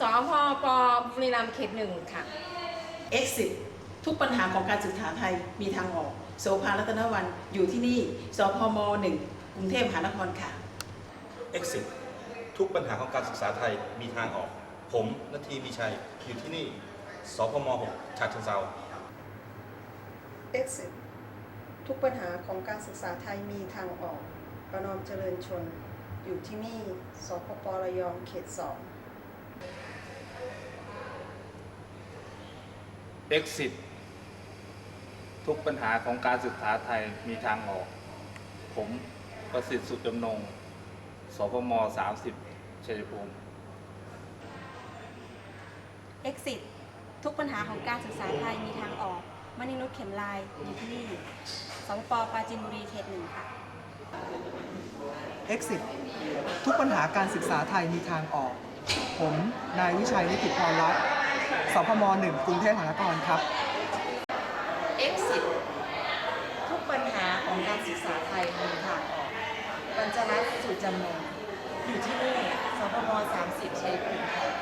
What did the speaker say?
สพปบุรีรัมย์เขตหนึ่งค่ะ Exit ทุกปัญหาของการศึกษาไทยมีทางออก โสภารัตนวันอยู่ที่นี่สพมหนึ่งกรุงเทพมหานครค่ะ Exit ทุกปัญหาของการศึกษาไทยมีทางออก ผมนาทีมีชัย อยู่ที่นี่สพม6ฉะเชิงเทรา Exit ทุกปัญหาของการศึกษาไทยมีทางออก ประนอมเจริญชน อยู่ที่นี่สพประยองเขตสอง Exit ทุกปัญหาของการศึกษาไทยมีทางออก ผมประสิทธิ์สุดจำนง สพม 30 ชัยภูมิ Exit ทุกปัญหาของการศึกษาไทยมีทางออกมณีนุชเข็มลายอยู่ที่นี่สปปปราจีนบุรีเขตหนึ่งค่ะ Exit ทุกปัญหาการศึกษาไทยมีทางออก ผมนายวิชัยนิติพรรัตน์สพมหนึ่งกรุงเทพมหานครครับ Exit ทุกปัญหาของการศึกษาไทยมีทางออก ปัญจรัตน์สุจำนงอยู่ที่นี่สพม30 ชัยภูมิค่ะ